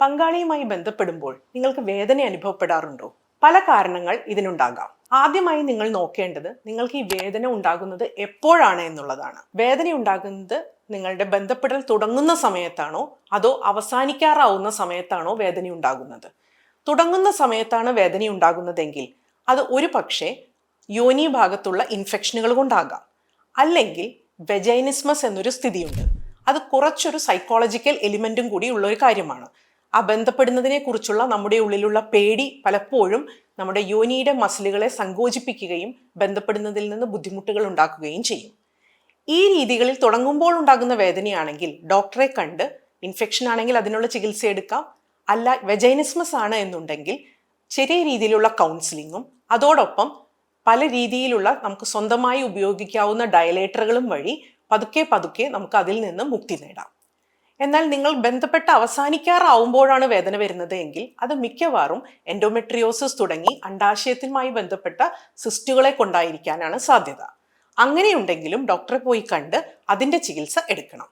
പങ്കാളിയുമായി ബന്ധപ്പെടുമ്പോൾ നിങ്ങൾക്ക് വേദന അനുഭവപ്പെടാറുണ്ടോ? പല കാരണങ്ങൾ ഇതിനുണ്ടാകാം. ആദ്യമായി നിങ്ങൾ നോക്കേണ്ടത് നിങ്ങൾക്ക് ഈ വേദന ഉണ്ടാകുന്നത് എപ്പോഴാണ് എന്നുള്ളതാണ്. വേദന ഉണ്ടാകുന്നത് നിങ്ങളുടെ ബന്ധപ്പെടൽ തുടങ്ങുന്ന സമയത്താണോ? അതോ അവസാനിക്കാറാവുന്ന സമയത്താണോ വേദന ഉണ്ടാകുന്നത്? തുടങ്ങുന്ന സമയത്താണ് വേദന ഉണ്ടാകുന്നതെങ്കിൽ അത് ഒരു പക്ഷേ യോനി ഭാഗത്തുള്ള ഇൻഫെക്ഷനുകൾ കൊണ്ടാകാം. അല്ലെങ്കിൽ വെജൈനിസ്മസ് എന്നൊരു സ്ഥിതിയുണ്ട്. അത് കുറച്ചൊരു സൈക്കോളജിക്കൽ എലിമെന്റും കൂടി ഉള്ള ഒരു കാര്യമാണ്. ആ ബന്ധപ്പെടുന്നതിനെ കുറിച്ചുള്ള നമ്മുടെ ഉള്ളിലുള്ള പേടി പലപ്പോഴും നമ്മുടെ യോനിയുടെ മസിലുകളെ സങ്കോചിപ്പിക്കുകയും ബന്ധപ്പെടുന്നതിൽ നിന്ന് ബുദ്ധിമുട്ടുകൾ ഉണ്ടാക്കുകയും ചെയ്യും. ഈ രീതികളിൽ തുടങ്ങുമ്പോൾ ഉണ്ടാകുന്ന വേദനയാണെങ്കിൽ ഡോക്ടറെ കണ്ട് ഇൻഫെക്ഷൻ ആണെങ്കിൽ അതിനുള്ള ചികിത്സ എടുക്കാം. അല്ല വെജൈനിസ്മസ് ആണ് എന്നുണ്ടെങ്കിൽ ചെറിയ രീതിയിലുള്ള കൗൺസിലിങ്ങും അതോടൊപ്പം പല രീതിയിലുള്ള നമുക്ക് സ്വന്തമായി ഉപയോഗിക്കാവുന്ന ഡയലേറ്ററുകളും വഴി പതുക്കെ പതുക്കെ നമുക്ക് അതിൽ നിന്ന് മുക്തി നേടാം. എന്നാൽ നിങ്ങൾ ബന്ധപ്പെട്ട് അവസാനിക്കാറാവുമ്പോഴാണ് വേദന വരുന്നത് എങ്കിൽ അത് മിക്കവാറും എൻഡോമെട്രിയോസിസ് തുടങ്ങി അണ്ടാശയത്തിനുമായി ബന്ധപ്പെട്ട സിസ്റ്റുകളെ കൊണ്ടായിരിക്കാനാണ് സാധ്യത. അങ്ങനെയുണ്ടെങ്കിലും ഡോക്ടറെ പോയി കണ്ട് അതിന്റെ ചികിത്സ എടുക്കണം.